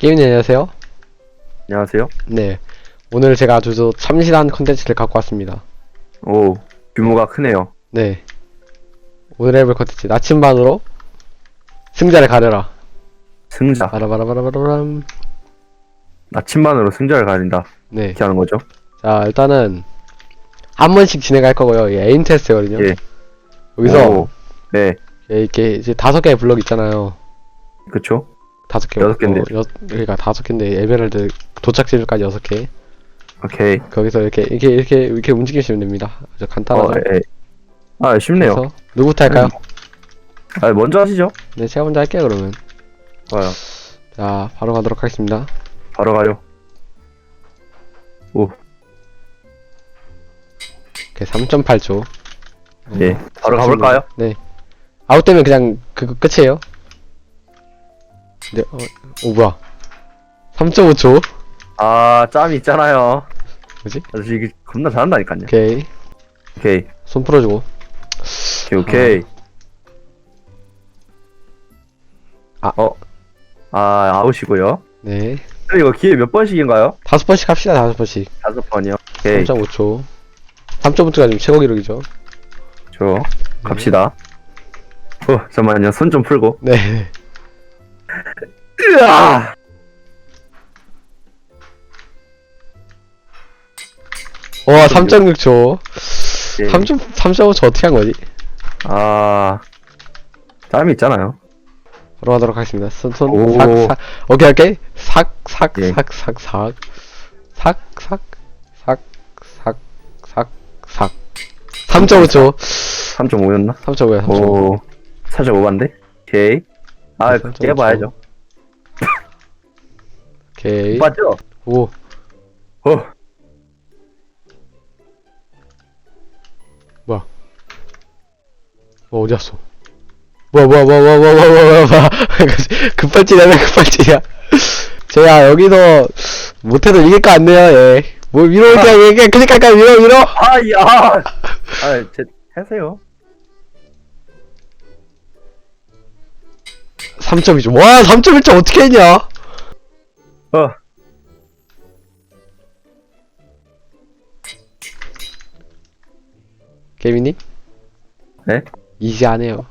게임님 안녕하세요. 안녕하세요. 네. 오늘 제가 아주 저 참신한 컨텐츠를 갖고 왔습니다. 오, 규모가 크네요. 네. 오늘 해볼 컨텐츠 나침반으로 승자를 가려라. 승자. 바라바라바라바람. 나침반으로 승자를 가린다. 네. 이렇게 하는 거죠. 자 일단은 한 번씩 진행할 거고요. 이게 에임 테스트거든요. 예. 여기서 오, 네, 이렇게 이제 다섯 개의 블럭 있잖아요. 그쵸. 다섯 개. 여섯 개인데요. 여, 그러니까 다섯 개인데 에메랄드 도착지점까지 여섯 개. 오케이. 거기서 이렇게 이렇게 이렇게 이렇게 움직이시면 됩니다. 아주 간단하죠. 어, 예. 아, 쉽네요. 그래서 누구부터 할까요? 아, 먼저 하시죠. 네, 제가 먼저 할게요 그러면. 좋아요. 자, 바로 가도록 하겠습니다. 바로 가요. 오, 이렇게 3.8초. 예. 바로 가볼까요? 네. 아웃되면 그냥 그거 끝이에요. 네, 어, 오 뭐야? 3.5초. 아, 짬이 있잖아요. 뭐지? 아저씨 이게 겁나 잘한다니까요. 오케이. 오케이. 손 풀어주고. 오케이, 오케이. 아. 어. 아, 아웃이고요. 네. 근데 이거 기회 몇 번씩인가요? 다섯 번씩 합시다, 다섯 번씩. 다섯 번이요. 오케이. 3.5초. 3.5초가 지금 최고 기록이죠. 저 갑시다. 어, 잠깐만요. 손 좀 풀고. 네. 으아! 와, 3.6초. 예. 3. 3.5초 어떻게 한 거지? 아, 짬이 있잖아요. 바로 가도록 하겠습니다. 손, 손, 오. 삭, 삭. 오케이, 오케이. 삭, 삭, 예. 삭, 삭, 삭. 삭, 삭, 삭, 삭, 삭, 삭. 3.5초. 3.5였나? 3.5야, 3.5. 오, 살짝 오반데? 오케이. 아, 삼점 깨봐야죠. 오케이. 맞죠? 오. 어, 뭐 어디 갔어? 뭐야 뭐야 뭐야 뭐야 뭐야 뭐야 뭐야 뭐야 급발진이야 왜 급발진이야 제가 여기서 못해도 이길 것 같네요 예. 뭐 위로 이렇게 이렇게 클릭할까요 위로 위로 아, 야! 아, 제, 하세요. 3.2점 와 3.1점 어떻게 했냐 어, 개미님? 네? 이지하네요